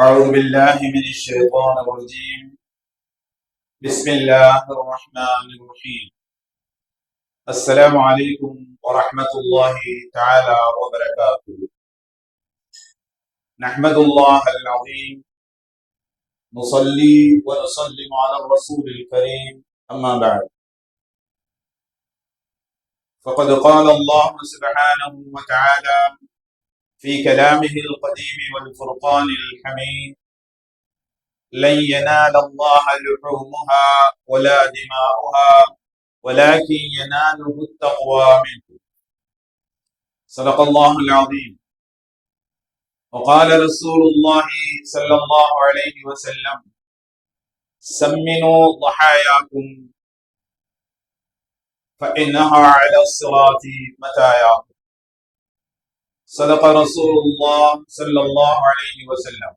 أعوذ بالله من الشيطان الرجيم. بسم الله الرحمن الرحيم. السلام عليكم ورحمة الله تعالى وبركاته. نحمد الله العظيم. نصلي ونسلم على الرسول الكريم. أما بعد. فقد قال الله سبحانه وتعالى في كلامه القديم والفرقان الحميد. لن ينال الله لحومها ولا دماؤها ولكن يناله التقوى منه. صدق الله العظيم. وقال رسول الله صلى الله عليه وسلم سمنوا ضحاياكم فإنها على الصراط متاياكم സദഖ റസൂലുള്ളാഹ് സല്ലല്ലാഹു അലൈഹി വസല്ലം.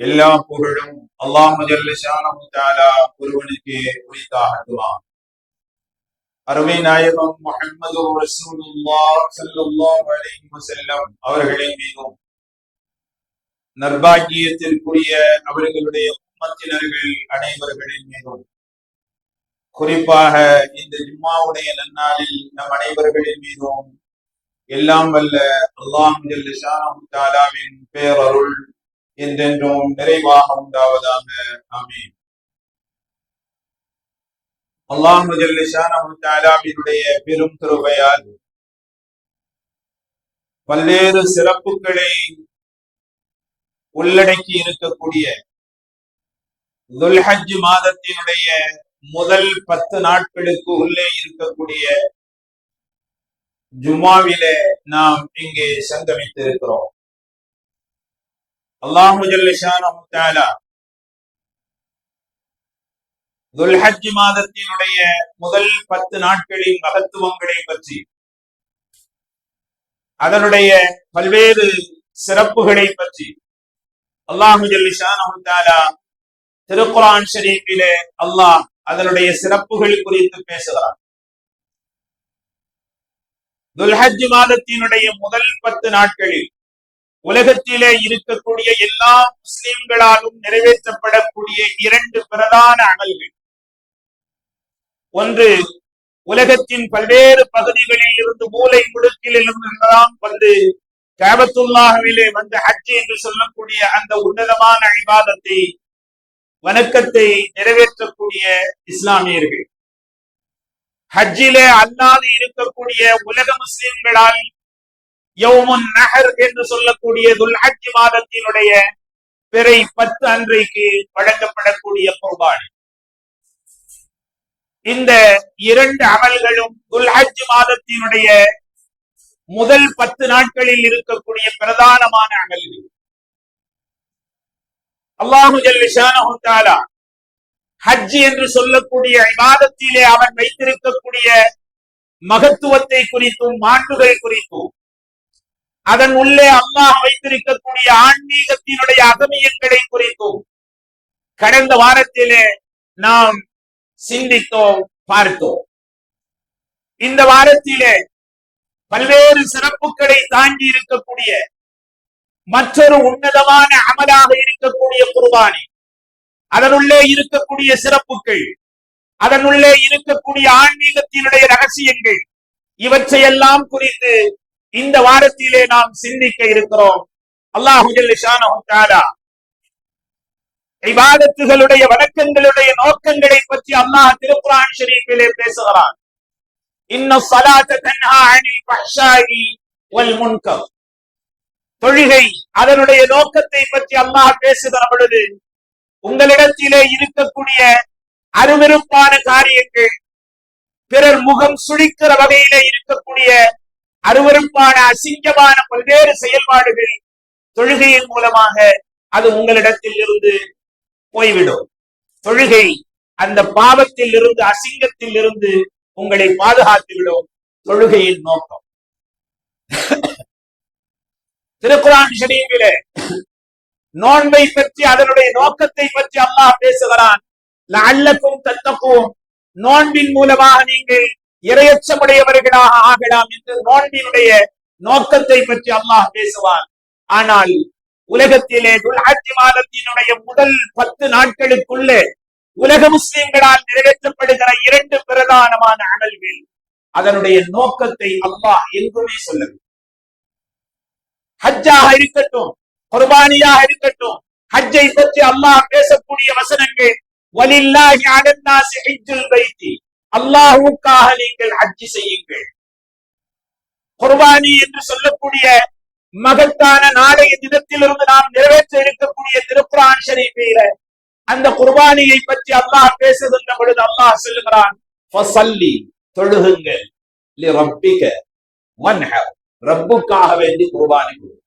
எல்லா புகழும் அல்லாஹு ஒருவனுக்கு உரித்தாகட்டுவான் அருமை நாயகம் முகமது அவர்களின் மீதும் நர்பாகியத்திற்குரிய அவர்களுடைய உம்மத்தினர்கள் அனைவர்களின் மீதும் குறிப்பாக இந்த ஜும்மாவுடைய நன்னாளில் நம் அனைவர்களின் மீதும் எல்லாம் வல்ல அல்லாஹின் பேரருள் என்றென்றும் நிறைவாக உண்டாவதாக ஆமீன் அல்லாஹுடைய பெரும் திருவையால் பல்வேறு சிறப்புகளை உள்ளடக்கி இருக்கக்கூடிய துல்ஹஜ் மாதத்தினுடைய முதல் பத்து நாட்களுக்கு உள்ளே இருக்கக்கூடிய ஜும்மாவிலே நாம் இங்கே சங்கமித்து இருக்கிறோம் அல்லாஹு மாதத்தினுடைய முதல் பத்து நாட்களின் மகத்துவங்களை பற்றி அதனுடைய பல்வேறு சிறப்புகளை பற்றி அல்லாஹு ஜல்லிஷானா திருக்குரான் ஷரீஃபிலே அல்லாஹ் அதனுடைய சிறப்புகள் குறித்து பேசுகிறார் துல்ஹஜ் மாதத்தினுடைய முதல் பத்து நாட்களில் உலகத்திலே இருக்கக்கூடிய எல்லா முஸ்லிம்களாலும் நிறைவேற்றப்படக்கூடிய இரண்டு பிரதான அமல்கள். ஒன்று உலகத்தின் பல்வேறு பகுதிகளில் இருந்து மூளை முடுக்கில் இருந்தெல்லாம் வந்து கேபத்துல்லாகவிலே வந்து ஹஜ் என்று சொல்லக்கூடிய அந்த உன்னதமான ஐபாதத்தை வணக்கத்தை நிறைவேற்றக்கூடிய இஸ்லாமியர்கள். ஹஜ்ஜிலே அல்லாது இருக்கக்கூடிய உலக முஸ்லிம்களால் யௌமுன் நகர் என்று சொல்லக்கூடிய துல்ஹஜ் மாதத்தினுடைய பிறை பத்து அன்றைக்கு வழங்கப்படக்கூடிய குர்பான். இந்த இரண்டு அமல்களும் துல்ஹஜ் மாதத்தினுடைய முதல் பத்து நாட்களில் இருக்கக்கூடிய பிரதானமான அமல்கள். அல்லாஹு ஜல்லிஷானஹு தாலா ஹஜ் என்று சொல்லக்கூடிய விவாதத்திலே அவன் வைத்திருக்கக்கூடிய மகத்துவத்தை குறித்தும் மாண்புகள் குறித்தும் அதன் உள்ளே அல்லாஹ் வைத்திருக்கக்கூடிய ஆன்மீகத்தினுடைய அகமியங்களை குறித்தும் கடந்த வாரத்திலே நாம் சிந்தித்தோம் பார்த்தோம். இந்த வாரத்திலே பல்வேறு சிறப்புகளை தாண்டி இருக்கக்கூடிய மற்றொரு உன்னதமான அமலாக இருக்கக்கூடிய குர்பானி. அதனுள்ளே இருக்கக்கூடிய சிறப்புகள் அதனுள்ளே இருக்கக்கூடிய ஆன்மீகத்தினுடைய ரகசியங்கள் இவற்றையெல்லாம் குறித்து இந்த வாரத்திலே நாம் சிந்திக்க இருக்கிறோம். அல்லாஹு இவாதத்துகளுடைய வணக்கங்களுடைய நோக்கங்களை பற்றி அல்லாஹ் திருப்புரான் ஷரீஃபிலே பேசுகிறான். தன்ஹா தொழுகை அதனுடைய நோக்கத்தை பற்றி அல்லாஹ் பேசுகிற பொழுது உங்களிடத்திலே இருக்கக்கூடிய அருவருப்பான காரியங்கள் பிறர் முகம் சுழிக்கிற வகையில இருக்கக்கூடிய அருவருப்பான அசிங்கமான பல்வேறு செயல்பாடுகள் தொழுகையின் மூலமாக அது உங்களிடத்தில் இருந்து போய்விடும். தொழுகை அந்த பாவத்தில் இருந்து அசிங்கத்தில் இருந்து உங்களை பாதுகாத்துவிடும். தொழுகையின் நோக்கம். திருக்குறான் ஷரீஃபிலே நோன்பை பற்றி அதனுடைய நோக்கத்தை பற்றி அல்லாஹ் பேசுகிறான். அல்லக்கும் தத்தக்கும் நோன்பின் மூலமாக நீங்கள் இரையச்சமுடையவர்களாக ஆகலாம் என்று நோன்பினுடைய நோக்கத்தை பற்றி அல்லாஹ் பேசுவான். ஆனால் உலகத்திலே துல்ஹாஜி மாதத்தினுடைய முதல் பத்து நாட்களுக்குள்ளே உலக முஸ்லிம்களால் நிறைவேற்றப்படுகிற இரண்டு பிரதானமான அமல்கள் அதனுடைய நோக்கத்தை அல்லாஹ் எங்குமே சொல்லவில்லை. ஹஜ்ஜாக இருக்கட்டும் குர்பானியாக இருக்கட்டும். ஹஜ்ஜை பற்றி அல்லாஹ் பேசக்கூடிய வசனங்கள் வலில்லாஹி அலன்னாசி ஹஜ்ஜுல் பைத்தி. அல்லாஹுக்காக நீங்கள் ஹஜ் செய்யுங்கள். குர்பானி என்று சொல்லக்கூடிய மகத்தான நாளைய தினத்திலிருந்து நாம் நிறைவேற்ற இருக்கக்கூடிய திருக்குரான் ஷரீஃபில அந்த குர்பானியை பற்றி அல்லாஹ் பேசுகின்ற பொழுது அல்லாஹ் சொல்லுகிறான் ஃபஸல்லி தொழுகுங்கள். ரப்பிக்க ரப்பிக வன்ஹர். ரப்புக்காக வேண்டி குர்பானி கொடு.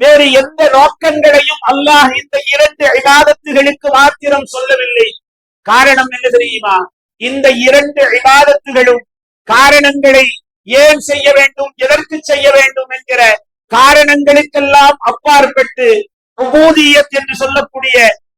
வேறு எந்த நோக்கங்களையும் அல்லாஹ் இந்த இரண்டு இபாதத்துகளுக்கு மாத்திரம் சொல்லவில்லை. காரணம் என்ன தெரியுமா? இந்த இரண்டு இபாதத்துகளும் காரணங்களை ஏன் செய்ய வேண்டும் எதற்கு செய்ய வேண்டும் என்கிற காரணங்களுக்கெல்லாம் அப்பாற்பட்டு உபூதியத் என்று சொல்லக்கூடிய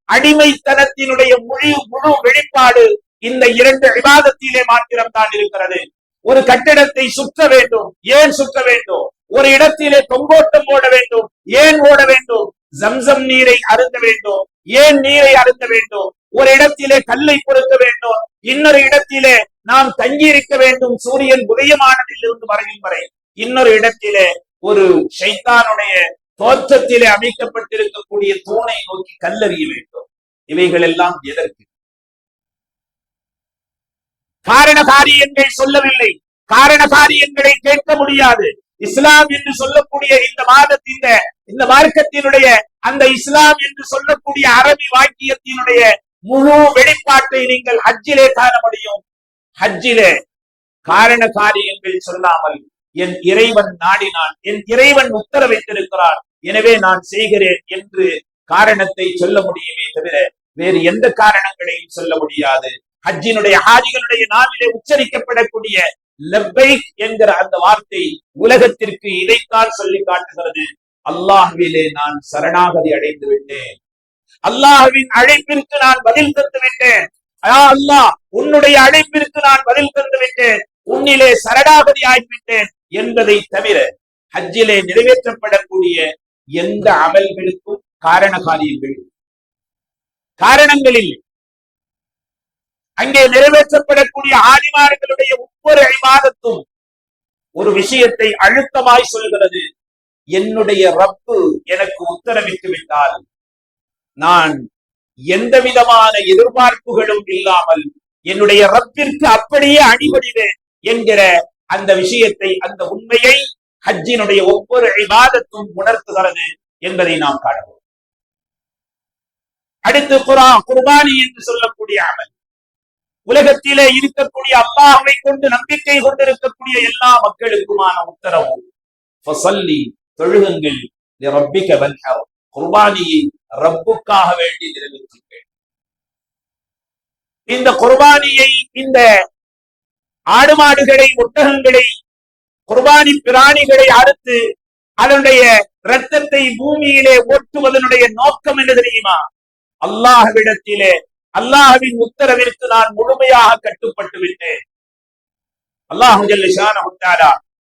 அடிமைத்தனத்தினுடைய முழு முழு வெளிப்பாடு இந்த இரண்டு விவாதத்திலே மாத்திரம் தான் இருக்கிறது. ஒரு கட்டிடத்தை சுற்ற வேண்டும். ஏன் சுற்ற வேண்டும்? ஒரு இடத்திலே தொங்கோட்டம் ஓட வேண்டும் ஏன் ஓட வேண்டும்? ஜம்சம் நீரை அருந்த வேண்டும் ஏன் நீரை அருந்த வேண்டும்? ஒரு இடத்திலே கல்லை பொறுக்க வேண்டும் இன்னொரு இடத்திலே நாம் தங்கி இருக்க வேண்டும் சூரியன் உதயமானதில் இருந்து வரையும் வரை. இன்னொரு இடத்திலே ஒரு ஷைத்தானுடைய தோற்றத்திலே அமைக்கப்பட்டிருக்கக்கூடிய தூணை நோக்கி கல்லறிய வேண்டும். இவைகள் எல்லாம் எதற்கு? காரண காரியங்கள் சொல்லவில்லை. காரண காரியங்களை கேட்க முடியாது. இஸ்லாம் என்று சொல்லக்கூடிய இந்த மாதத்தின் இந்த மார்க்கத்தினுடைய அந்த இஸ்லாம் என்று சொல்லக்கூடிய அரபி வாக்கியத்தினுடைய முழு வெளிப்பாட்டை நீங்கள் ஹஜ்ஜிலே காண முடியும். ஹஜ்ஜிலே காரண காரியங்கள் சொல்லாமல் என் இறைவன் நாடினான் என் இறைவன் உத்தரவிட்டிருக்கிறான் எனவே நான் செய்கிறேன் என்று காரணத்தை சொல்ல முடியுமே தவிர வேறு எந்த காரணங்களையும் சொல்ல முடியாது. ஹஜ்ஜினுடைய ஹாஜிகளுடைய நாளிலே உச்சரிக்கப்படக்கூடிய லெப்பைக் என்கிற அந்த வார்த்தை உலகத்திற்கு இதைத்தான் சொல்லி காட்டுகிறது. அல்லாஹ்விலே நான் சரணாகதி அடைந்து விட்டேன். அல்லாஹுவின் அழைப்பிற்கு நான் பதில் தந்து விட்டேன். அல்லாஹ் உன்னுடைய அழைப்பிற்கு நான் பதில் தந்து விட்டேன். உன்னிலே சரணாகதி ஆகிவிட்டேன் என்பதை தவிர ஹஜ்ஜிலே நிறைவேற்றப்படக்கூடிய எந்த அமல்களுக்கும் காரண காரியங்கள் காரணங்கள் இல்லை. அங்கே நிறைவேற்றப்படக்கூடிய ஆதிமார்களுடைய ஒவ்வொரு ஐமாதத்தும் ஒரு விஷயத்தை அழுத்தமாய் சொல்கிறது என்னுடைய ரப்பு எனக்கு உத்தரவிட்டு விட்டால் நான் எந்த விதமான எதிர்பார்ப்புகளும் இல்லாமல் என்னுடைய ரப்பிற்கு அப்படியே அடிபடிவேன் என்கிற அந்த விஷயத்தை அந்த உண்மையை ஹஜ்ஜினுடைய ஒவ்வொரு இபாதத்தும் உணர்த்துகிறது என்பதை நாம் காணுவோம் அடுத்து குரா குர்பானி என்று சொல்லக்கூடிய அமல். உலகத்திலே இருக்கக்கூடிய அல்லாஹை கொண்டு நம்பிக்கை கொண்டிருக்கக்கூடிய எல்லா மக்களுக்குமான உத்தரவு. ஃபஸல்லி தொழுகுங்கள். வன்ஹர். குர்பானியை ரப்புக்காக வேண்டி நிறைவேற்றுங்கள் இந்த குர்பானியை இந்த ஆடு மாடுகளை ஒட்டகங்களை குர்பானி பிராணிகளை அறுத்து அதனுடைய ரத்தத்தை பூமியிலே ஓட்டுவதனுடைய நோக்கம் என்ன தெரியுமா? அல்லாஹ்விடத்திலே அல்லாஹின் உத்தரவிற்கு நான் முழுமையாக கட்டுப்பட்டு விட்டேன். அல்லாஹு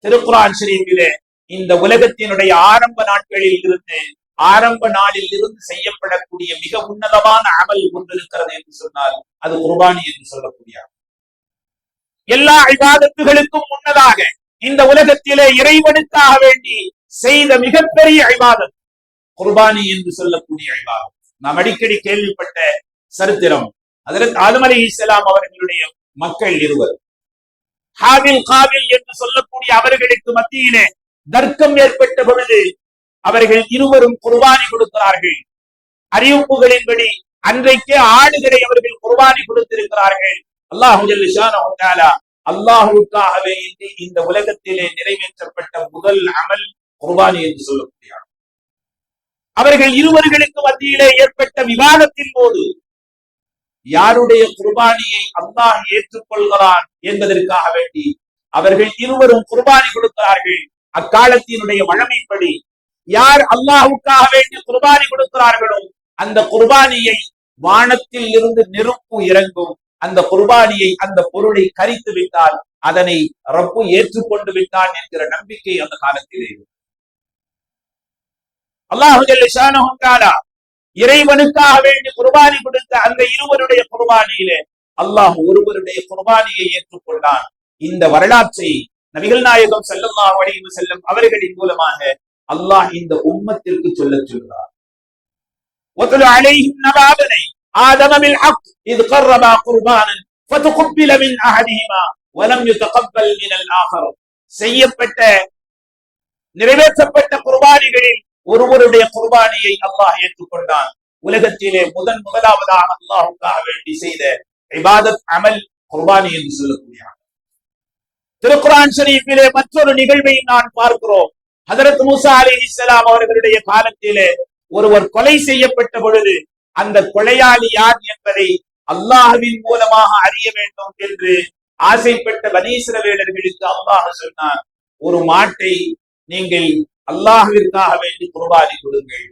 திருக்குறான் தஆலா இந்த உலகத்தினுடைய ஆரம்ப நாட்களில் இருந்து ஆரம்ப நாளில் இருந்து செய்யப்படக்கூடிய மிக உன்னதமான அமல் கொண்டிருக்கிறது என்று சொன்னால் அது குர்பானி என்று சொல்லக்கூடிய எல்லா ஐவாதத்துகளுக்கும் முன்னதாக இந்த உலகத்திலே இறைவனுக்காக வேண்டி செய்த மிகப்பெரிய ஐவாதம் குர்பானி என்று சொல்லக்கூடிய ஐவாதம் நாம் அடிக்கடி கேள்விப்பட்ட சரித்திரம். அதற்கு ஆதம் அலி இஸ்லாம் அவர்களுடைய மக்கள் இருவர். ஹாவில் காவில் என்று சொல்லக்கூடிய அவர்களுக்கு மத்தியிலே தர்க்கம் ஏற்பட்ட பொழுது அவர்கள் இருவரும் குர்பானி கொடுக்கிறார்கள். அறிவிப்புகளின்படி அன்றைக்கே ஆடுகளை அவர்கள் குர்பானி கொடுத்திருக்கிறார்கள். அல்லாஹு அல்லாஹுக்காகவே இன்று இந்த உலகத்திலே நிறைவேற்றப்பட்ட முதல் அமல் குர்பானி என்று சொல்லக்கூடிய அவர்கள் இருவர்களுக்கு மத்தியிலே ஏற்பட்ட விவாதத்தின் போது யாருடைய குர்பானியை அல்லாஹ் ஏற்றுக்கொள்கிறான் என்பதற்காக வேண்டி அவர்கள் இருவரும் குர்பானி கொடுக்கிறார்கள் அக்காலத்தினுடைய வழமைப்படி யார் அல்லாஹுக்காக வேண்டி குர்பானி கொடுக்கிறார்களோ அந்த குர்பானியை வானத்தில் இருந்து நெருப்பு இறங்கும் அந்த குர்பானியை அந்த பொருளை கரித்து விட்டால் அதனை ரப்பு ஏற்றுக்கொண்டு விட்டான் என்கிற நம்பிக்கை அந்த காலத்திலே இருந்தது. அல்லாஹு ஜல்ல இறைவனுக்காக வேண்டி குர்பானி கொடுத்த அந்த இருவருடைய குர்பானியிலே அல்லாஹ் ஒருவருடைய குர்பானியை ஏற்றுக்கொண்டான் இந்த வரலாற்றை நபிகள் நாயகம் ஸல்லல்லாஹு அலைஹி வஸல்லம் அவர்களின் மூலமாக அல்லாஹ் இந்த உம்மத்திற்கு சொல்லச் சொல்கிறார் وَاتْلُ عَلَيْهِمْ نَبَأَ ابْنَيْ آدَمَ بِالْحَقِّ إِذْ قَرَّبَا قُرْبَانًا فَتُقُبِّلَ مِنْ أَحَدِهِمَا وَلَمْ يُتَقَبَّلْ مِنَ الْآخَرِ செய்யப்பட்ட நிறைவேற்றப்பட்ட குர்பானிகளில் ஒருவருடைய குர்பானியை அல்லாஹ் ஏற்றுக்கொண்டான். உலகத்திலே முதன் முதலாவதாக அல்லாஹுக்காக வேண்டி செய்த இபாதத் அமல் குர்பானி என்று சொல்லக்கூடிய திருக்குரான் ஷரீஃபிலே மற்றொரு நிகழ்வையும் நான் பார்க்கிறோம். ஹதரத் மூசா இஸ்லாம் அவர்களுடைய காலத்திலே ஒருவர் கொலை செய்யப்பட்ட பொழுது அந்த கொலையாளி யார் என்பதை அல்லாஹுவின் மூலமாக அறிய வேண்டும் என்று ஆசைப்பட்ட வனீஸ்வரவேலர்களுக்கு அல்லாஹ் சொன்னார் ஒரு மாட்டை நீங்கள் அல்லாஹுவிற்காக வேண்டி குர்பானி கொடுங்கள்.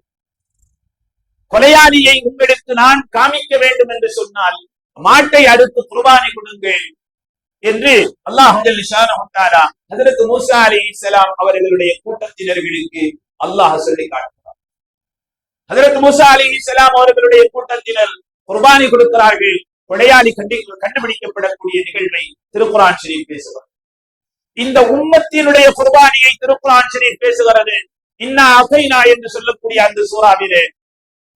கொலையாளியை உங்களுக்கு நான் காமிக்க வேண்டும் என்று சொன்னால் மாட்டை அடுத்து குர்பானி கொடுங்கள் என்று அல்லாஹ் அதற்கு மூசா அலைஹிஸ்ஸலாம் அவர்களுடைய கூட்டத்தினர்களுக்கு அல்லாஹ் சொல்லி காட்டுகிறார். அதற்கு மூசா இஸ்லாம் அவர்களுடைய கூட்டத்தினர் குர்பானி கொடுக்கிறார்கள். கொலையாளி கண்டி கண்டுபிடிக்கப்படக்கூடிய நிகழ்வை திருக்குரான் ஷரீப் பேசுவார். இந்த உம்மத்தினுடைய குர்பானியை திருக்குறான் ஷரீப் பேசுகிறது. இன்னா அசைனா என்று சொல்லக்கூடிய அந்த சூறாவிலே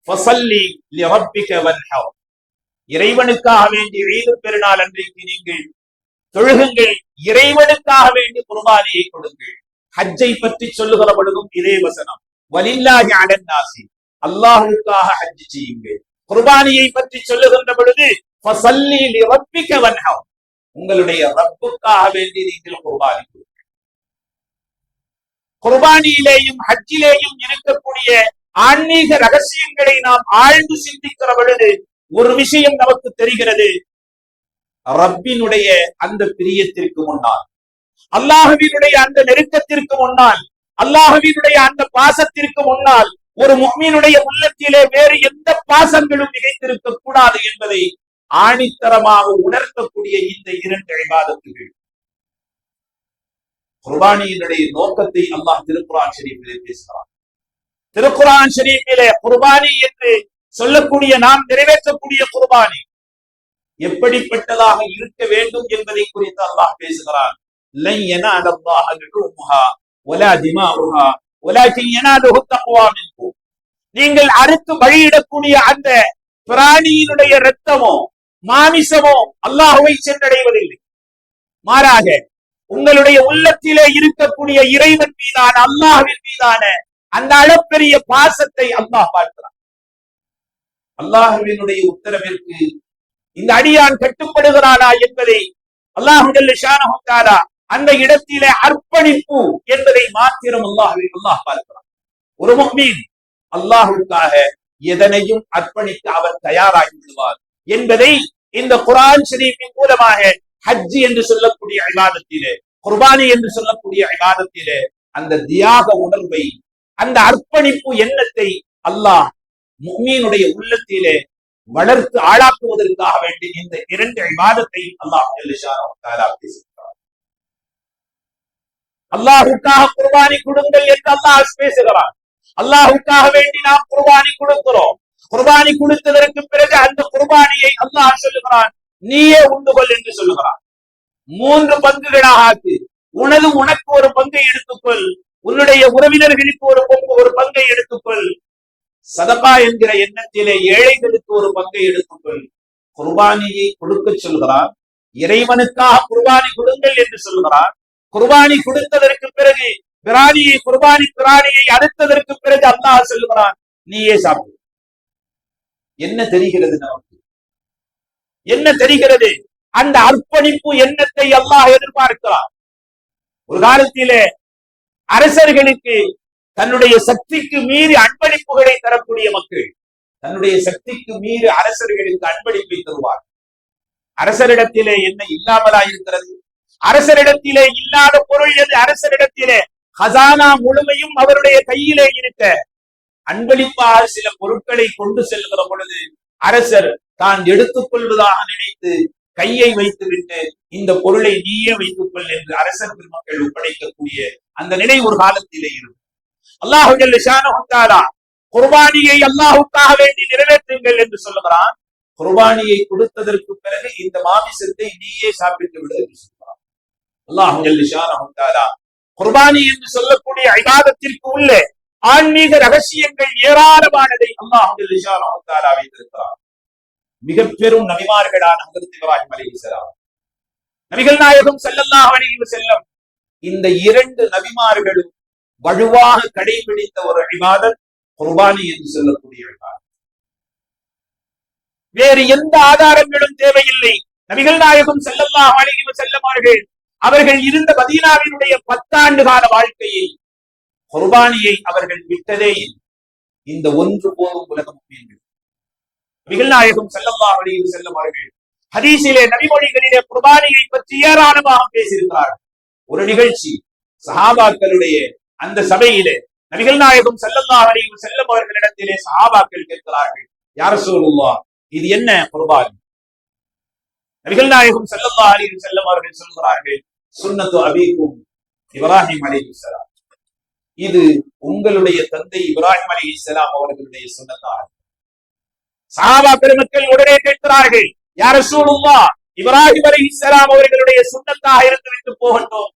ஃபஸல்லி லிரப்பிக வன்ஹர் இறைவனுக்காக வேண்டி ஈது பெருநாள் அன்றைக்கு நீங்கள் தொழுகுங்கள். இறைவனுக்காக வேண்டி குர்பானியை கொடுங்கள். ஹஜ்ஜை பற்றி சொல்லுகிற பொழுதும் இதே வசனம். வலில்லாஹி அலன் நாசி அல்லாஹுக்காக ஹஜ் செய்யுங்கள். குர்பானியை பற்றி சொல்லுகின்ற பொழுது ஃபஸல்லி லிரப்பிக வன்ஹர் உங்களுடைய ரப்புக்காக வேண்டி நீங்கள் குர்பானி குர்பானியிலேயும் ஹஜ்ஜிலேயும் இருக்கக்கூடிய ஆன்மீக ரகசியங்களை நாம் ஆழ்ந்து சிந்திக்கிற பொழுது ஒரு விஷயம் நமக்கு தெரிகிறது. ரப்பினுடைய அந்த பிரியத்திற்கு முன்னால் அல்லாஹுவினுடைய அந்த நெருக்கத்திற்கு முன்னால் அல்லாஹுவினுடைய அந்த பாசத்திற்கு முன்னால் ஒரு முக்மீனுடைய உள்ளத்திலே வேறு எந்த பாசங்களும் நிகழ்ந்திருக்க கூடாது என்பதை ஆணித்தரமாக உணர்த்தக்கூடிய இந்த இரண்டு இபாதத்துகள் குர்பானியினுடைய நோக்கத்தை அல்லாஹ் திருக்குறான் ஷரீஃபிலே பேசுகிறான். திருக்குறான் ஷரீஃபிலே குர்பானி என்று சொல்லக்கூடிய நாம் நிறைவேற்றக்கூடிய குர்பானி எப்படிப்பட்டதாக இருக்க வேண்டும் என்பதை குறித்து அல்லாஹ் பேசுகிறான். நீங்கள் அறுத்து வழியிடக்கூடிய அந்த பிராணியினுடைய ரத்தமோ மாமிசமோ அல்லாஹுவை சென்றடைவதில்லை. மாறாக உங்களுடைய உள்ளத்திலே இருக்கக்கூடிய இறைவன் மீதான அல்லாஹ்வின் மீதான அந்த அளப்பெரிய பாசத்தை அல்லாஹ் பார்க்கிறான். அல்லாஹுவினுடைய உத்தரவிற்கு இந்த அடியான் கட்டுப்படுகிறானா என்பதை அல்லாஹு அந்த இடத்திலே அர்ப்பணிப்பு என்பதை மாத்திரம் அல்லாஹுவின் அல்லாஹ் பார்க்கிறான். ஒரு முக்மீன் அல்லாஹுக்காக எதனையும் அர்ப்பணிக்க அவர் தயாராகி விடுவார் என்பதை இந்த குரான் ஷரீஃபின் மூலமாக ஹஜ் என்று சொல்லக்கூடிய விவாதத்திலே குர்பானி என்று சொல்லக்கூடிய விவாதத்திலே அந்த தியாக உணர்வை அந்த அர்ப்பணிப்பு எண்ணத்தை அல்லாஹ் முக்மீனுடைய உள்ளத்திலே வளர்த்து ஆளாக்குவதற்காக வேண்டி இந்த இரண்டு விவாதத்தை அல்லாஹ் பேசுகிறார் அல்லாஹுக்காக குர்பானி கொடுங்கள் என்று அல்லாஹ் பேசுகிறான். அல்லாஹுக்காக வேண்டி நாம் குர்பானி கொடுக்கிறோம். குர்பானி கொடுத்ததற்கு பிறகு அந்த குர்பானியை அல்லாஹ் சொல்லுகிறான் நீயே உண்டு கொள் என்று சொல்லுகிறான். மூன்று பங்குகளாக ஆக்கு. உனது உனக்கு ஒரு பங்கை எடுத்துக்கொள். உன்னுடைய உறவினர்களுக்கு ஒரு பங்கு ஒரு பங்கை எடுத்துக்கொள். சதபா என்கிற எண்ணத்திலே ஏழைகளுக்கு ஒரு பங்கை எடுத்துக்கொள். குர்பானியை கொடுக்க சொல்கிறார் இறைவனுக்காக குர்பானி கொடுங்கள் என்று சொல்கிறார் குர்பானி கொடுத்ததற்கு பிறகு பிராணியை குர்பானி பிராணியை அறுத்ததற்கு பிறகு அல்லாஹ் சொல்லுகிறான் நீயே சாப்பிடு. என்ன தெரிகிறது நமக்கு? என்ன தெரிகிறது? அந்த அர்ப்பணிப்பு எண்ணத்தை அல்லாஹ் எதிர்பார்க்கிறார் ஒரு காலத்திலே அரசர்களுக்கு தன்னுடைய சக்திக்கு மீறி அன்பளிப்புகளை தரக்கூடிய மக்கள் தன்னுடைய சக்திக்கு மீறி அரசர்களுக்கு அன்பளிப்பை தருவார் அரசரிடத்திலே என்ன இல்லாமலா இருக்கிறது? அரசரிடத்திலே இல்லாத பொருள் எது? அரசரிடத்திலே ஹசானா முழுமையும் அவருடைய கையிலே இருக்க அன்பளிப்பாக சில பொருட்களை கொண்டு செல்கிற பொழுது அரசர் தான் எடுத்துக் கொள்வதாக நினைத்து கையை வைத்துவிட்டு இந்த பொருளை நீயே வைத்துக் கொள் என்று அரசர் பெருமக்கள் ஒப்படைக்கக்கூடிய அந்த நிலை ஒரு காலத்திலே இருக்கும் அல்லாஹு ஜல்ல குர்பானியை அல்லாஹுக்காக வேண்டி நிறைவேற்றுங்கள் என்று சொல்லுகிறான். குர்பானியை கொடுத்ததற்கு பிறகு இந்த மாமிசத்தை நீயே சாப்பிட்டு விடு என்று சொல்கிறான் அல்லாஹு ஜல்ல குர்பானி என்று சொல்லக்கூடிய ஐபாதத்திற்கு உள்ளே ஆன்மீக ரகசியங்கள் ஏராளமானதை அல்லாஹ் வைத்திருக்கிறார் மிக பெரும் நபிமார்களான ஹஜரத் இப்ராஹிம் அலைஹிஸ்ஸலாம் நபிகள் நாயகம் செல்லல்லாஹ் அலி செல்லம் இந்த இரண்டு நபிமார்களும் வலுவாக கடைபிடித்த ஒரு அழிவாதல் குர்பானி என்று சொல்லக்கூடிய வேறு எந்த ஆதாரங்களும் தேவையில்லை. நபிகள் நாயகம் செல்லல்லாஹ் அலி வஸல்லம் அவர்கள் அவர்கள் இருந்த மதீனாவினுடைய பத்தாண்டு கால வாழ்க்கையை குர்பானியை அவர்கள் விட்டதே இல்லை. இந்த ஒன்று போதும் உலகம் மீண்டும் நிகழ்நாயகம் நாயகம் ஸல்லல்லாஹு செல்லும் அவர்கள் ஹதீஸிலே நபிமொழிகளிலே குர்பானியை பற்றி ஏராளமாக பேசியிருக்கிறார்கள் ஒரு நிகழ்ச்சி சஹாபாக்களுடைய அந்த சபையிலே நபிகள் நாயகம் செல்லல்லா அலைஹி செல்லும் அவர்களிடத்திலே சஹாபாக்கள் கேட்கிறார்கள் யார் சொல்லுவா இது என்ன குர்பானி? நபிகள் நாயகம் ஸல்லல்லாஹு அலைஹி செல்லும் அவர்கள் சொல்கிறார்கள் சுன்னத்து அபீக்கும் இப்ராஹிம் சலாம் இது உங்களுடைய தந்தை இப்ராஹிம் அலைஹிஸ்ஸலாம் அவர்களுடைய சுன்னத்தாகும் சாபா பெருமக்கள் உடனே கேட்கிறார்கள் யார் சூழுமா இப்ராஹிம் அலைஹிஸ்ஸலாம் அவர்களுடைய சுண்ணத்தாக இருந்து விட்டு போகட்டும்.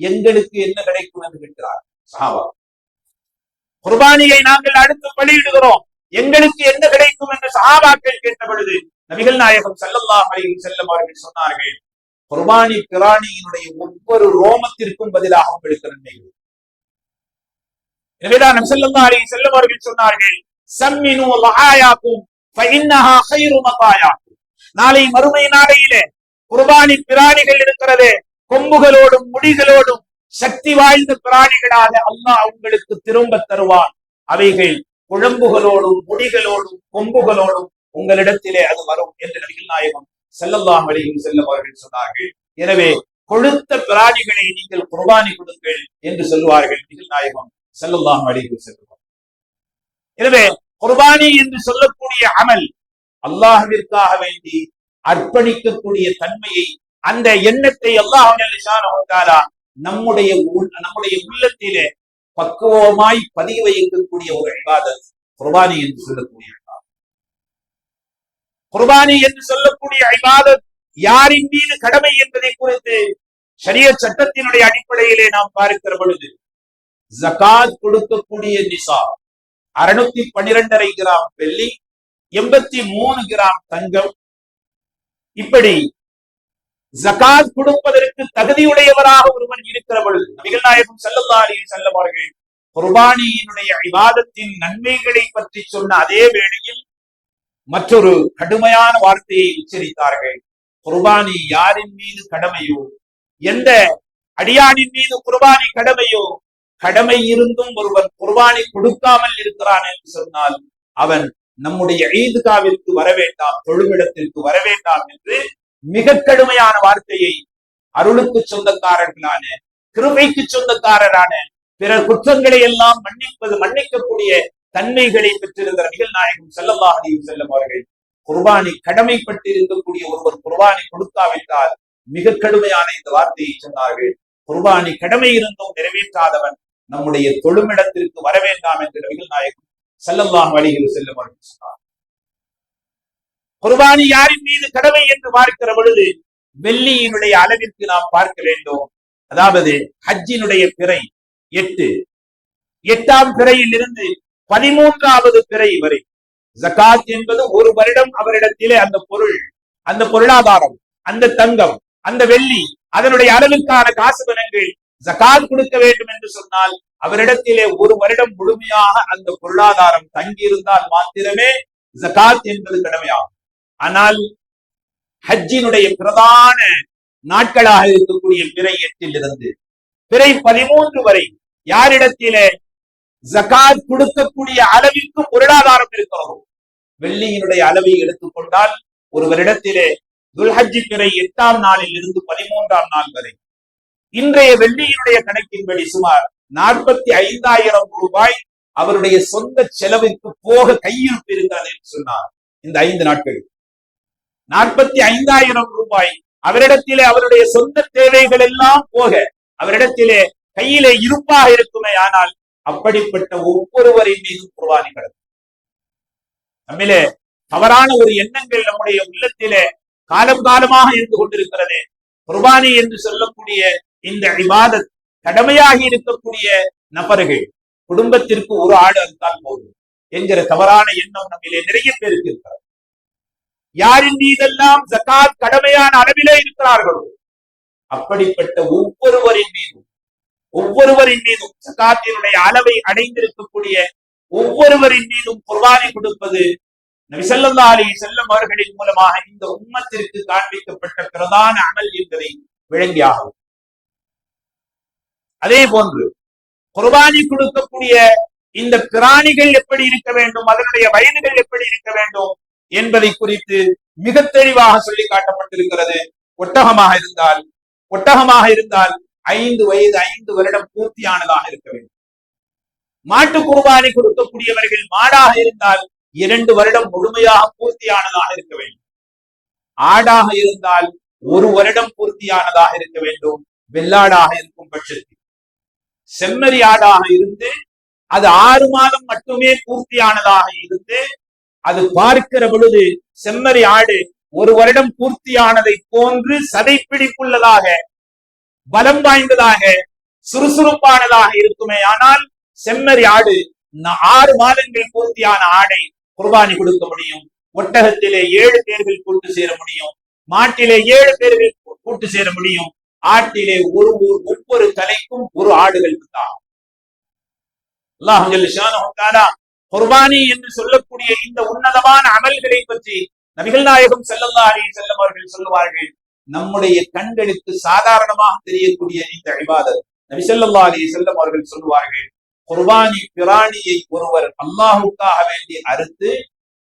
எங்களுக்கு என்ன கிடைக்கும்? என்று கேட்கிறார் சாபா குர்பானியை நாங்கள் அடுத்து வெளியிடுகிறோம் எங்களுக்கு என்ன கிடைக்கும்? என்று சஹாபாக்கள் கேட்ட பொழுது நபிகள் நாயகம் ஸல்லல்லாஹு அலி வஸல்லம் அவர்கள் சொன்னார்கள் குர்பானி பிராணியினுடைய ஒவ்வொரு ரோமத்திற்கும் பதிலாக உங்களுக்கு நன்மை உண்டு. எனவேதான் நபி ஸல்லல்லாஹு அவர்கள் சொன்னார்கள் சம்மினு லஹாயாக்கும் ஃபஇன்னஹா கைரு மதாயாக்கும் நாளை மறுமை நாளையிலே குர்பானி பிராணிகள் இருக்கிறது கொம்புகளோடும் முடிகளோடும் சக்தி வாய்ந்த பிராணிகளாக அல்லாஹ் உங்களுக்கு திரும்ப தருவான். அவைகள் குழம்புகளோடும் முடிகளோடும் கொம்புகளோடும் உங்களிடத்திலே அது வரும் என்று நபிகள் நாயகம் ஸல்லல்லாஹு அலைஹி வஸல்லம் அவர்கள் சொன்னார்கள். எனவே கொழுத்த பிராணிகளை நீங்கள் குர்பானி கொடுங்கள் என்று சொல்லுவார்கள் நபிகள் நாயகம். ஸல்லல்லாஹு அலைஹி வஸல்லம். எனவே குர்பானி என்று சொல்லக்கூடிய அமல் அல்லாஹிற்காக வேண்டி அர்ப்பணிக்கக்கூடிய தன்மையை அந்த எண்ணத்தை அல்லாஹ் நம்முடைய நம்முடைய உள்ளத்திலே பக்குவமாய் பதிய வைக்கக்கூடிய ஒரு இபாதத் குர்பானி என்று சொல்லக்கூடிய குர்பானி என்று சொல்லக்கூடிய ஐபாதத் யாரின் மீது கடமை என்பதை குறித்து சரிய சட்டத்தினுடைய அடிப்படையிலே நாம் பார்க்கிற பொழுது ஜகாத் கொடுக்கக்கூடிய நிசா அறுநூத்தி பன்னிரெண்டரை கிராம் வெள்ளி எண்பத்தி மூணு கிராம் தங்கம். இப்படி ஜகாத் கொடுப்பதற்கு தகுதியுடையவராக ஒருவன் இருக்கிற பொழுது நபிகள் நாயகம் ஸல்லல்லாஹு செல்லவார்கள் குர்பானியினுடைய விவாதத்தின் நன்மைகளை பற்றி சொன்ன அதே வேளையில் மற்றொரு கடுமையான வார்த்தையை உச்சரித்தார்கள். குர்பானி யாரின் மீது கடமையோ? எந்த அடியானின் மீது குர்பானி கடமையோ? கடமை இருந்தும் ஒருவன் குர்பானி கொடுக்காமல் இருக்கிறான் என்று சொன்னால் அவன் நம்முடைய ஈதுகாவிற்கு வர வேண்டாம் தொழுமிடத்திற்கு வர வேண்டாம் என்று மிக கடுமையான வார்த்தையை அருளுக்கு சொந்தக்காரர்களான கிருமைக்கு சொந்தக்காரரான பிற குற்றங்களை எல்லாம் மன்னிப்பது மன்னிக்கக்கூடிய தன்மைகளை பெற்றிருந்த நபிகள் நாயகம் ஸல்லல்லாஹு அலைஹி அவர்கள் குர்பானி கடமைப்பட்டு இருக்கக்கூடிய ஒருவர் குர்பானி கொடுக்காவிட்டால் மிக கடுமையான இந்த வார்த்தையை சொன்னார்கள். குர்பானி கடமை இருந்தும் நிறைவேற்றாதவன் நம்முடைய தொழுமிடத்திற்கு வர வேண்டாம் என்று நபிகள் நாயகம் ஸல்லல்லாஹு வழியில் செல்லும் அவர்கள் சொன்னார். குர்பானி யாரின் மீது கடமை என்று பார்க்கிற பொழுது வெள்ளியினுடைய அளவிற்கு நாம் பார்க்க வேண்டும். அதாவது ஹஜ்ஜினுடைய பிறை எட்டு. எட்டாம் பிறையில் இருந்து பதிமூன்றாவது பிறை வரை. ஜகாத் என்பது ஒரு வருடம் அவரிடத்திலே அந்த பொருள் அந்த பொருளாதாரம் அந்த தங்கம் அந்த வெள்ளி அதனுடைய அளவுக்கான காசு பணங்கள் ஜகாத் கொடுக்க வேண்டும் என்று சொன்னால் அவரிடத்திலே ஒரு வருடம் முழுமையாக அந்த பொருளாதாரம் தங்கியிருந்தால் மாத்திரமே ஜகாத் என்பது கடமையாகும். ஆனால் ஹஜ்ஜினுடைய பிரதான நாட்களாக இருக்கக்கூடிய பிறை எட்டில் இருந்து பிறை பதிமூன்று வரை யாரிடத்திலே ஜகாத் கொடுக்கக்கூடிய அளவிற்கு பொருளாதாரம் இருக்கிறதோ வெள்ளியினுடைய அளவை எடுத்துக்கொண்டால் ஒருவரிடத்திலே துல்ஹஜ்ஜி பிறை எட்டாம் நாளில் இருந்து பதிமூன்றாம் நாள் வரை இன்றைய வெள்ளியினுடைய கணக்கின்படி சுமார் நாற்பத்தி ஐந்தாயிரம் ரூபாய் அவருடைய சொந்த செலவிற்கு போக கையிருப்பு இருக்கிறது என்று சொன்னார் இந்த ஐந்து நாட்கள். நாற்பத்தி ஐந்தாயிரம் ரூபாய் அவரிடத்திலே அவருடைய சொந்த தேவைகள் எல்லாம் போக அவரிடத்திலே கையிலே இருப்பாக இருக்குமே ஆனால் அப்படிப்பட்ட ஒவ்வொருவரின் மீதும் குர்பானி கிடக்கும். நம்மிலே தவறான ஒரு எண்ணங்கள் நம்முடைய உள்ளத்திலே காலம் காலமாக இருந்து கொண்டிருக்கிறது. குர்பானி என்று சொல்லக்கூடிய இந்த இபாதத் கடமையாகி இருக்கக்கூடிய நபர்கள் குடும்பத்திற்கு ஒரு ஆடு அறுத்தால் போதும் என்கிற தவறான எண்ணம் நம்மிலே நிறைய பேருக்கு இருக்கிறது யாரின் மீதெல்லாம் ஜகாத் கடமையான அளவிலே இருக்கிறார்களோ அப்படிப்பட்ட ஒவ்வொருவரின் மீதும் ஒவ்வொருவரின் மீதும் ஜகாத்தினுடைய அளவை அடைந்திருக்கக்கூடிய ஒவ்வொருவரின் மீதும் குர்பானை கொடுப்பது நபிசல்லா அலி செல்லம் அவர்களின் மூலமாக இந்த உம்மத்திற்கு காண்பிக்கப்பட்ட பிரதான அமல் என்பதை விளங்கியாகும். அதே போன்று குர்பானி கொடுக்கக்கூடிய இந்த பிராணிகள் எப்படி இருக்க வேண்டும் அதனுடைய வயதுகள் எப்படி இருக்க வேண்டும் என்பதை குறித்து மிக தெளிவாக சொல்லி காட்டப்பட்டிருக்கிறது. ஒட்டகமாக இருந்தால் ஒட்டகமாக இருந்தால் ஐந்து வயது ஐந்து வருடம் பூர்த்தியானதாக இருக்க வேண்டும். மாட்டு குர்பானி கொடுக்கக்கூடியவர்கள் மாடாக இருந்தால் இரண்டு வருடம் முழுமையாக பூர்த்தியானதாக இருக்க வேண்டும். ஆடாக இருந்தால் ஒரு வருடம் பூர்த்தியானதாக இருக்க வேண்டும். வெள்ளாடாக இருக்கும் பட்சத்தில். செம்மறி ஆடாக இருந்து அது ஆறு மாதம் மட்டுமே பூர்த்தியானதாக இருந்து அது பார்க்கிற பொழுது செம்மறி ஆடு ஒரு வருடம் பூர்த்தியானதை போன்று சதைப்பிடிப்புள்ளதாக பலம் வாய்ந்ததாக சுறுசுறுப்பானதாக இருக்குமே. ஆனால் செம்மறி ஆடு ஆறு மாதங்கள் பூர்த்தியான ஆடை குர்பானி கொடுக்க முடியும். ஒட்டகத்திலே ஏழு பேர்கள் கூட்டு சேர முடியும். மாட்டிலே ஏழு பேர்கள் கூட்டு சேர முடியும். ஆட்டிலே ஒரு ஊர் ஒவ்வொரு தலைக்கும் ஒரு ஆடுகள் தான் அல்லாஹ் குர்பானி என்று சொல்லக்கூடிய இந்த உன்னதமான அமல்களை பற்றி நபிகள் நாயகம் செல்லல்லா அலி வஸல்லம் அவர்கள் சொல்லுவார்கள். நம்முடைய கண்களுக்கு சாதாரணமாக தெரியக்கூடிய இந்த அழிவாதர் நபி செல்லல்லா அலி வஸல்லம் அவர்கள் சொல்லுவார்கள். குர்பானி பிராணியை ஒருவர் அல்லாஹுக்காக வேண்டி அறுத்து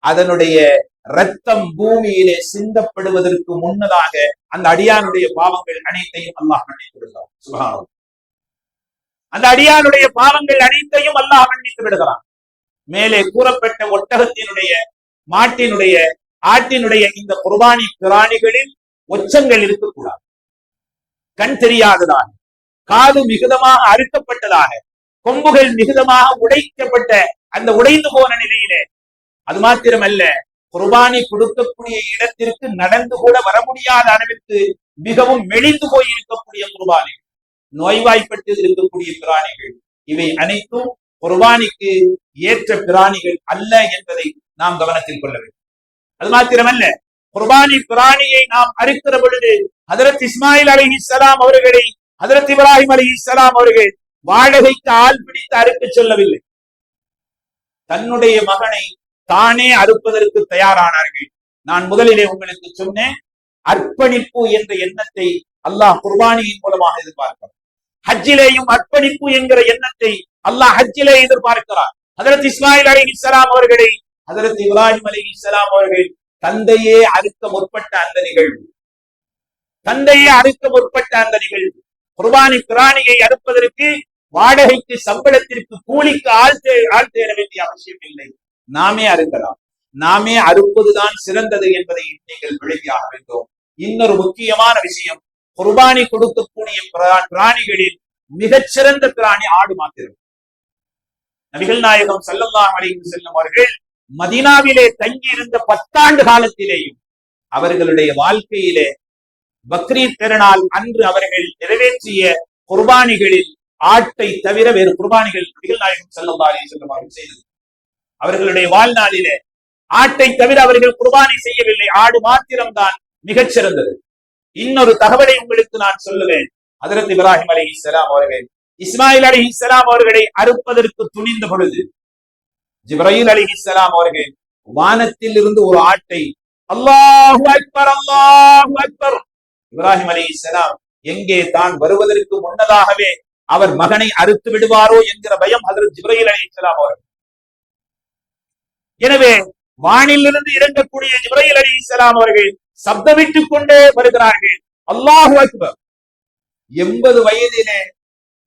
அதனுடைய ரத்தம் பூமியிலே சிந்தப்படுவதற்கு முன்னதாக அந்த அடியானுடைய பாவங்கள் அனைத்தையும் அல்லாஹ் மன்னித்து விடுகிறான். சுகாரம் அந்த அடியானுடைய பாவங்கள் அனைத்தையும் அல்லாஹ் மன்னித்து விடுகிறான். மேலே கூறப்பட்ட ஒட்டகத்தினுடைய மாட்டினுடைய ஆட்டினுடைய இந்த குர்பானி பிராணிகளில் ஒச்சங்கள் இருக்கக்கூடாது. கண் தெரியாததாக காது மிகுதமாக அறுக்கப்பட்டதாக கொம்புகள் மிகுதமாக உடைக்கப்பட்ட அந்த உடைந்து போன நிலையிலே அது மாத்திரமல்ல குர்பானி கொடுக்கக்கூடிய இடத்திற்கு நடந்து கூட வர முடியாத அளவிற்கு மிகவும் மெலிந்து போய் இருக்கக்கூடிய குர்பானிகள் நோய்வாய்ப்பட்டு இருக்கக்கூடிய பிராணிகள். இவை அனைத்தும் குர்பானிக்கு ஏற்ற பிராணிகள் அல்ல என்பதை நாம் கவனத்தில் கொள்ள வேண்டும். அது மாத்திரமல்ல குர்பானி பிராணியை நாம் அறுக்கிற பொழுது ஹதரத் இஸ்மாயில் அலைஹிஸ்ஸலாம் அவர்களை ஹதரத் இப்ராஹிம் அலைஹிஸ்ஸலாம் அவர்கள் வாடகைக்கு ஆள் பிடித்து அறுக்க சொல்லவில்லை. தன்னுடைய மகனை தானே அறுப்பதற்கு தயாரானார்கள். நான் முதலிலே உங்களுக்கு சொன்னேன் அர்ப்பணிப்பு என்ற எண்ணத்தை அல்லாஹ் குர்பானியின் மூலமாக எதிர்பார்க்கிறார் ஹஜ்ஜிலேயும் அர்ப்பணிப்பு என்கிற எண்ணத்தை அல்லாஹ் ஹஜ்ஜிலே எதிர்பார்க்கிறார் ஹதரத் இஸ்மாயில் அலி இஸ்லாம் அவர்களை ஹதரத் இப்ராஹிம் அலி இஸ்லாம் அவர்கள் தந்தையே அறுக்க முற்பட்ட அந்த நிகழ்வு. தந்தையே அறுக்க முற்பட்ட அந்த நிகழ்வு. குர்பானி பிராணியை அறுப்பதற்கு வாடகைக்கு சம்பளத்திற்கு கூலிக்கு ஆள் தே ஆள் தேட வேண்டிய அவசியம் இல்லை. நாமே அறுக்கலாம் நாமே அறுப்பதுதான் சிறந்தது என்பதை நீங்கள் விளங்கியாக வேண்டும் இன்னொரு முக்கியமான விஷயம் குர்பானி கொடுக்கக்கூடிய பிரா- பிராணிகளில் மிகச்சிறந்த பிராணி ஆடு மாத்திரம் நபிகள் நாயகம் ஸல்லல்லாஹு அலைஹி செல்லும் அவர்கள் மதினாவிலே தங்கி இருந்த பத்தாண்டு காலத்திலேயும் அவர்களுடைய வாழ்க்கையிலே பக்ரீத் திருநாள் அன்று அவர்கள் நிறைவேற்றிய குர்பானிகளில் ஆட்டை தவிர வேறு குர்பானிகள் நபிகள் நாயகம் ஸல்லல்லாஹு அலைஹி அவர்கள் செய்தது. அவர்களுடைய வாழ்நாளிலே. ஆட்டை தவிர அவர்கள் குர்பானை செய்யவில்லை. ஆடு மாத்திரம்தான் மிகச்சிறந்தது. இன்னொரு தகவலை உங்களுக்கு நான் சொல்லுவேன். ஹதரத் இப்ராஹிம் அலி இஸ்லாம் அவர்கள் இஸ்மாயில் அலி இஸ்லாம் அவர்களை அறுப்பதற்கு துணிந்த பொழுது ஜிப்ரயில் அலி இஸ்லாம் அவர்கள் வானத்தில் இருந்து ஒரு ஆட்டை அல்லாஹு அக்பர் அல்லாஹு அக்பர்! இப்ராஹிம் அலி இஸ்லாம் எங்கே தான் வருவதற்கு முன்னதாகவே அவர் மகனை அறுத்து விடுவாரோ என்கிற பயம் அதற்கு ஜிப்ரயில் அலி இஸ்லாம் அவர்கள் எனவே வானிலிருந்து இறங்கக்கூடிய ஜிப்ரயில் அலி இஸ்லாம் அவர்கள் சப்தமிட்டுக் கொண்டே வருகிறார்கள். அல்லாஹு அக்பர். எண்பது வயதிலே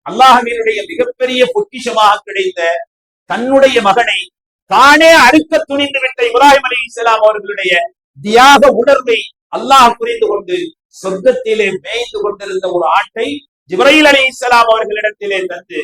அல்லாஹ்வினுடைய மிகப்பெரிய பொக்கிஷமாக கிடைத்த தன்னுடைய மகனை தானே அறுக்க துணிந்து விட்ட இப்ராஹிம் அலி இஸ்லாம் அவர்களுடைய தியாக உணர்வை அல்லாஹ் புரிந்து கொண்டு சொர்க்கத்திலே மேய்ந்து கொண்டிருந்த ஒரு ஆட்டை ஜிப்ரயில் அலி இஸ்லாம் அவர்களிடத்திலே தந்து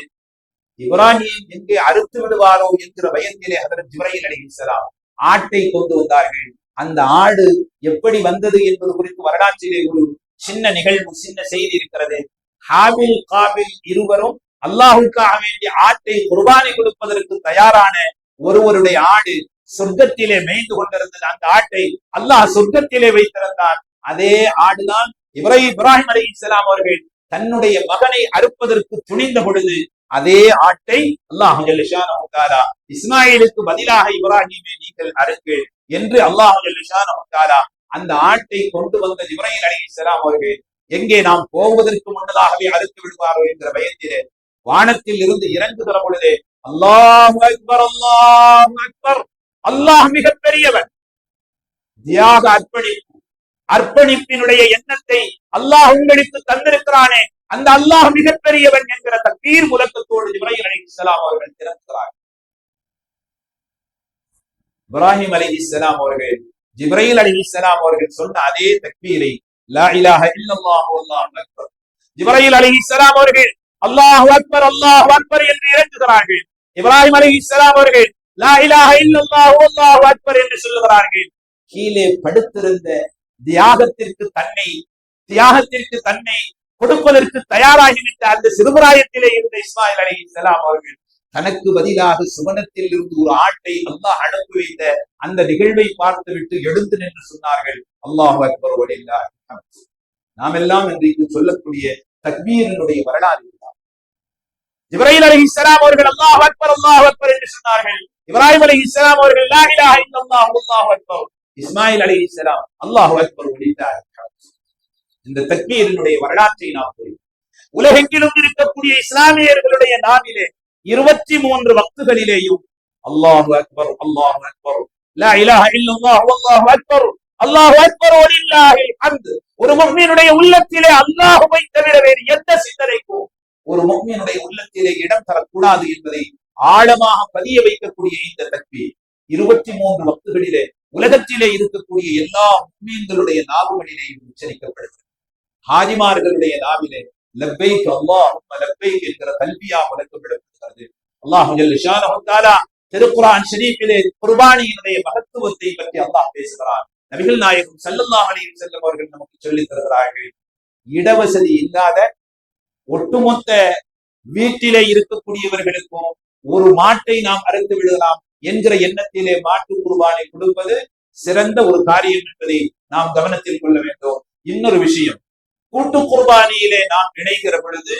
இப்ராஹிம் எங்கே அறுத்து விடுவாரோ என்கிற பயத்திலே அதற்கு ஜிப்ரையில் அலைஹிஸ்ஸலாம் ஆட்டை கொண்டு வந்தார்கள். அந்த ஆடு எப்படி வந்தது என்பது குறித்து வரலாற்றிலே ஒரு சின்ன நிகழ்வு சின்ன செய்தி இருக்கிறது. ஹாபில் காபில் இருவரும் அல்லாஹுக்காக வேண்டிய ஆட்டை குர்பானி கொடுப்பதற்கு தயாரான ஒருவருடைய ஆடு சொர்க்கத்திலே மேய்ந்து கொண்டிருந்தது. அந்த ஆட்டை அல்லாஹ் சொர்க்கத்திலே வைத்திருந்தான் அதே ஆடுதான் இவரை இப்ராஹிம் அலி இஸ்லாம் அவர்கள் தன்னுடைய மகனை அறுப்பதற்கு துணிந்த பொழுது அதே ஆட்டை அல்லாஹ் இஸ்மாயிலுக்கு பதிலாக இப்ராஹிமே நீங்கள் அறுக்கு என்று அல்லாஹ் அந்த ஆட்டை கொண்டு வந்த இப்ராஹிம் அலைஹிஸ்ஸலாம் அவர்கள் எங்கே நாம் போவதற்கு முன்னதாகவே அறுத்து விடுவாரோ என்ற பயத்திலே வானத்தில் இருந்து இறங்குகிற பொழுது அல்லாஹ் அக்பர் அல்லாஹ் அக்பர் அல்லாஹ் மிகப்பெரியவன். தியாக அர்ப்பணிப்பு அர்ப்பணிப்பினுடைய எண்ணத்தை அல்லாஹ் உங்களுக்கு தந்திருக்கிறானே. அந்த அல்லாஹ் மிகப்பெரியவன் என்கிற தக்பீர் முழக்கத்தோடு இப்ராஹிம் அலி இஸ்லாம் அவர்கள் திறக்கிறார்கள். இப்ராஹிம் அலி இஸ்லாம் அவர்கள் ஜிப்ரயில் அலி இஸ்லாம் அவர்கள் சொன்ன அதே தக்பீரை லா இலாஹ இல்லல்லாஹு அல்லாஹு அக்பர். ஜிப்ரைல் அலைஹிஸ்ஸலாம் அவர்கள் அல்லாஹு அக்பர் அல்லாஹு அக்பர் என்று இறங்குகிறார்கள் இப்ராஹிம் அலி இஸ்லாம் அவர்கள் லா இலாஹ இல்லல்லாஹு அல்லாஹு அக்பர் என்று சொல்லுகிறார்கள். கீழே படுத்திருந்த தியாகத்திற்கு தன்னை தியாகத்திற்கு தன்னை கொடுப்பதற்கு தயாராகிவிட்ட அந்த சிறுபராயத்திலே இருந்த இஸ்மாயில் அலி இஸ்லாம் அவர்கள் தனக்கு பதிலாக சுவனத்தில் இருந்து ஒரு ஆட்டை அல்லாஹ் அனுப்பி வைத்த அந்த நிகழ்வை பார்த்துவிட்டு எழுந்து நின்று சொன்னார்கள். அல்லாஹ் அக்பர் வலில்லாஹ் நாம் எல்லாம் இன்றைக்கு சொல்லக்கூடிய தக்பீரினுடைய வரலாறு இப்ராஹிம் அலி இஸ்லாம் அவர்கள் அல்லாஹ் அக்பர் அல்லாஹ் அக்பர் என்று சொன்னார்கள். இப்ராஹிம் அலி இஸ்லாம் அவர்கள் இஸ்மாயில் அலி இஸ்லாம் அல்லாஹ் அக்பர் வலில்லாஹ் இந்த தக்பீரினுடைய வரலாற்றை நாம் புரியும் உலகெங்கிலும் இருக்கக்கூடிய இஸ்லாமியர்களுடைய நாவிலே இருபத்தி மூன்று வக்துகளிலேயும் அல்லாஹு அக்பர் அல்லாஹு அக்பர். லா இலாஹ இல்லல்லாஹ் வல்லாஹு அக்பர். அல்லாஹு அக்பர் வலில்லாஹில் ஹம்த். ஒரு முஃமினுடைய உள்ளத்திலே அல்லாஹுவை தவிர வேறு எந்த சிந்தனைக்கும் ஒரு முஃமினுடைய உள்ளத்திலே இடம் தரக்கூடாது என்பதை ஆழமாக பதிய வைக்கக்கூடிய இந்த தக்பீர் இருபத்தி மூன்று வக்துகளிலே உலகத்திலே இருக்கக்கூடிய எல்லா முஃமின்களுடைய நாவுகளிலேயும் உச்சரிக்கப்படுகிறது. ஹாஜிமார்களுடைய நாவிலே லப்பைக் அல்லாஹும்ம லப்பைக் என்கிற கல்வியா வழங்கப்படப்படுகிறது அல்லாஹ் ஜல்ல ஷானஹு குர்பானியினுடைய மகத்துவத்தை பற்றி அல்லாஹ் பேசுகிறார் நபிகள் நாயகம் ஸல்லல்லாஹு அலையும் செல்லும் அவர்கள் நமக்கு சொல்லித் தருகிறார்கள். இடவசதி இல்லாத ஒட்டுமொத்த வீட்டிலே இருக்கக்கூடியவர்களுக்கும் ஒரு மாட்டை நாம் அறுத்து விடலாம் என்கிற எண்ணத்திலே மாட்டு குர்பானை கொடுப்பது சிறந்த ஒரு காரியம் என்பதை நாம் கவனத்தில் கொள்ள வேண்டும். இன்னொரு விஷயம் கூட்டு குர்பானியிலே நாம் இணைகிற பொழுது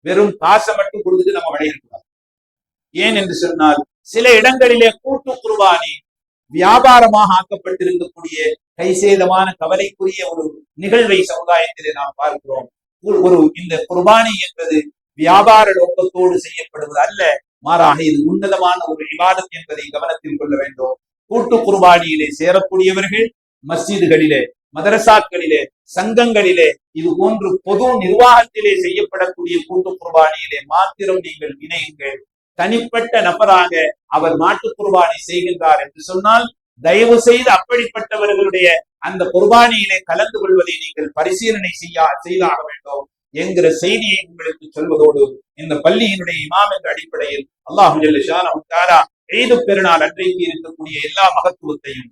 வெறும் காசை மட்டும் கொடுத்துட்டு நம்ம விளையக்கூடாது ஏன் என்று சொன்னால் சில இடங்களிலே கூட்டு குர்பானி வியாபாரமாக ஆக்கப்பட்டிருக்கக்கூடிய கைசேதமான கவலைக்குரிய ஒரு நிகழ்வை சமுதாயத்திலே நாம் பார்க்கிறோம். ஒரு- ஒரு இந்த குர்பானி என்பது வியாபார நோக்கத்தோடு செய்யப்படுவது அல்ல மாறாக இது உன்னதமான ஒரு விவாதம் என்பதை கவனத்தில் கொள்ள வேண்டும். கூட்டு குர்பானியிலே சேரக்கூடியவர்கள் மஸ்ஜிதுகளிலே மதரசாக்களிலே சங்கங்களிலே இது போன்று பொது நிர்வாகத்திலே செய்யப்படக்கூடிய கூட்டு குர்பானியிலே மாத்திரம் நீங்கள் இணையுங்கள். தனிப்பட்ட நபராக அவர் மாட்டு குர்பானி செய்கின்றார் என்று சொன்னால் தயவு செய்து அப்படிப்பட்டவர்களுடைய அந்த குர்பானியிலே கலந்து கொள்வதை நீங்கள் பரிசீலனை செய்ய செய்தாக வேண்டும் என்கிற செய்தியை உங்களுக்கு சொல்வதோடு இந்த பள்ளியினுடைய இமாம் என்ற அடிப்படையில் அல்லாஹு ஜல்ல ஷானஹு பெருநாள் அன்றைக்கு இருக்கக்கூடிய எல்லா மகத்துவத்தையும்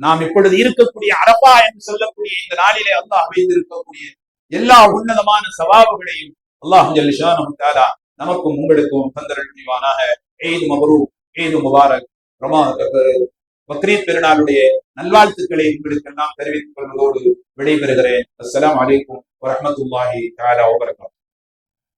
நாம் இப்பொழுது இருக்கக்கூடிய அரபா என்று சொல்லக்கூடிய இந்த நாளிலே அல்லாஹ் வைத்திருக்கக்கூடிய எல்லா உன்னதமான சவாபுகளையும் அல்லாஹ் ஜல்ல நமக்கும் உங்களுக்கும் தந்தரல் புரிவானாக. ஈத் மபரூக் ஈத் முபாரக் ரமா பக்ரீத் பெருநாளுடைய நல்வாழ்த்துக்களை உங்களுக்கு எல்லாம் தெரிவித்துக் கொள்வதோடு விடைபெறுகிறேன். அஸ்லாம் வலைக்கும் வரமத்துல்லாஹி தஆலா வரகாத்து